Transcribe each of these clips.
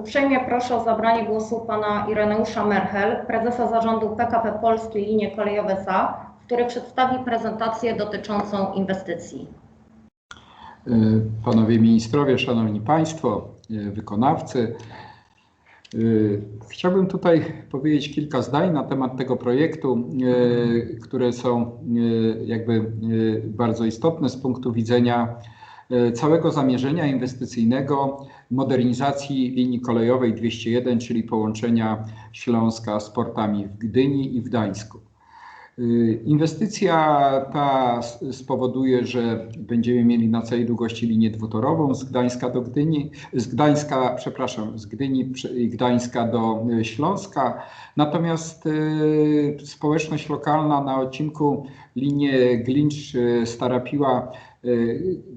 Uprzejmie proszę o zabranie głosu pana Ireneusza Merchel, prezesa zarządu PKP Polskie Linie Kolejowe SA, który przedstawi prezentację dotyczącą inwestycji. E, Panowie ministrowie, szanowni państwo, e, wykonawcy. e, Chciałbym tutaj powiedzieć kilka zdań na temat tego projektu, które są jakby bardzo istotne z punktu widzenia całego zamierzenia inwestycyjnego modernizacji linii kolejowej 201, czyli połączenia Śląska z portami w Gdyni i w Gdańsku. Y, Inwestycja ta spowoduje, że będziemy mieli na całej długości linię dwutorową z Gdańska do Gdyni, z Gdańska, przepraszam, z Gdyni i Gdańska do y, Śląska. Natomiast społeczność lokalna na odcinku linii Glincz-Stara-Piła y,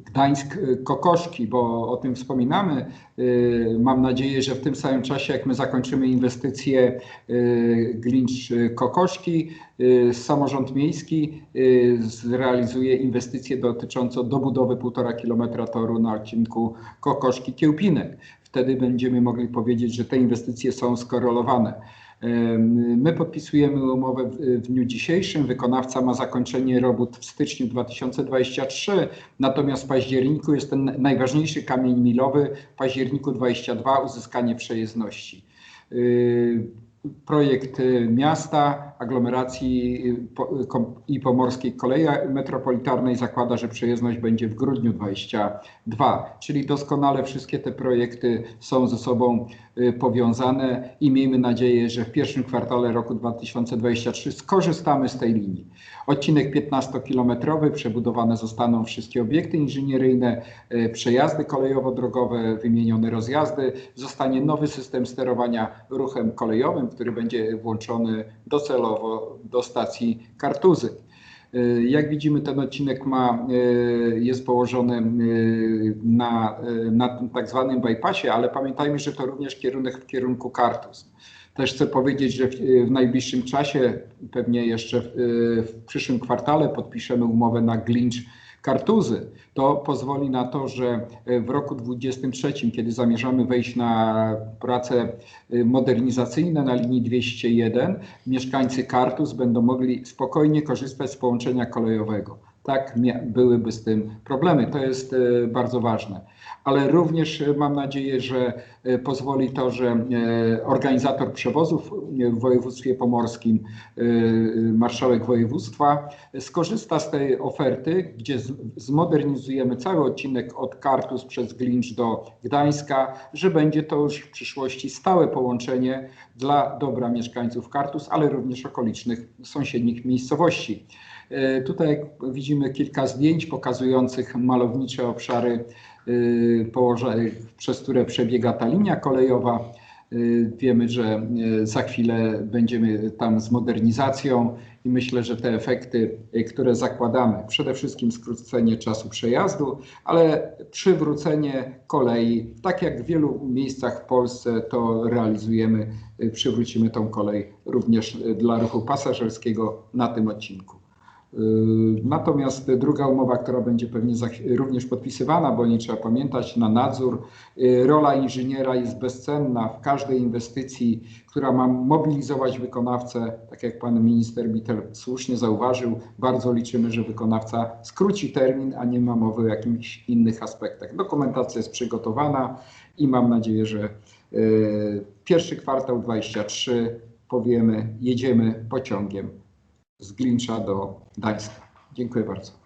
Gdańsk-Kokoszki, bo o tym wspominamy. Y, Mam nadzieję, że w tym samym czasie, jak my zakończymy inwestycję y, Glincz-Kokoszki, y, samorząd miejski y, zrealizuje inwestycję dotyczącą dobudowy 1,5 km toru na odcinku Kokoszki-Kiełpinek. Wtedy będziemy mogli powiedzieć, że te inwestycje są skorelowane. My podpisujemy umowę w, dniu dzisiejszym. Wykonawca ma zakończenie robót w styczniu 2023, natomiast w październiku jest ten najważniejszy kamień milowy, w październiku 22 uzyskanie przejezdności. Y, Projekt y, miasta, aglomeracji y, kom- i pomorskiej kolei metropolitarnej zakłada, że przejezdność będzie w grudniu 22, czyli doskonale wszystkie te projekty są ze sobą y, powiązane i miejmy nadzieję, że w pierwszym kwartale roku 2023 skorzystamy z tej linii. Odcinek 15-kilometrowy, przebudowane zostaną wszystkie obiekty inżynieryjne, y, przejazdy kolejowo-drogowe, wymienione rozjazdy, zostanie nowy system sterowania ruchem kolejowym, który będzie włączony docelowo do stacji Kartuzy. Y, Jak widzimy, ten odcinek ma, y, jest położony y, na, na tak zwanym bypassie, ale pamiętajmy, że to również kierunek w kierunku Kartuz. Też chcę powiedzieć, że w, w najbliższym czasie, pewnie jeszcze w, w przyszłym kwartale podpiszemy umowę na Glincz Kartuzy. To pozwoli na to, że y, w roku 2023, kiedy zamierzamy wejść na prace y, modernizacyjne na linii 201, mieszkańcy Kartus będą mogli spokojnie korzystać z połączenia kolejowego. Tak byłyby z tym problemy. To jest y, bardzo ważne. Ale również y, mam nadzieję, że y, pozwoli to, że organizator przewozów w województwie pomorskim, marszałek województwa, skorzysta z tej oferty, gdzie zmodernizujemy cały odcinek od Kartus przez Glincz do Gdańska, że będzie to już w przyszłości stałe połączenie dla dobra mieszkańców Kartus, ale również okolicznych sąsiednich miejscowości. E, Tutaj widzimy kilka zdjęć pokazujących malownicze obszary, e, przez które przebiega ta linia kolejowa. E, Wiemy, że za chwilę będziemy tam z modernizacją i myślę, że te efekty, które zakładamy, przede wszystkim skrócenie czasu przejazdu, ale przywrócenie kolei, tak jak w wielu miejscach w Polsce to realizujemy, przywrócimy tą kolej również dla ruchu pasażerskiego na tym odcinku. Yy, Natomiast druga umowa, która będzie pewnie również podpisywana, bo nie trzeba pamiętać, na nadzór. Yy, Rola inżyniera jest bezcenna w każdej inwestycji, która ma mobilizować wykonawcę. Tak jak pan minister Bitel słusznie zauważył, bardzo liczymy, że wykonawca skróci termin, a nie ma mowy o jakichś innych aspektach. Dokumentacja jest przygotowana i mam nadzieję, że yy, pierwszy kwartał 23 powiemy, jedziemy pociągiem z Glincza do Gdańska. Dziękuję bardzo.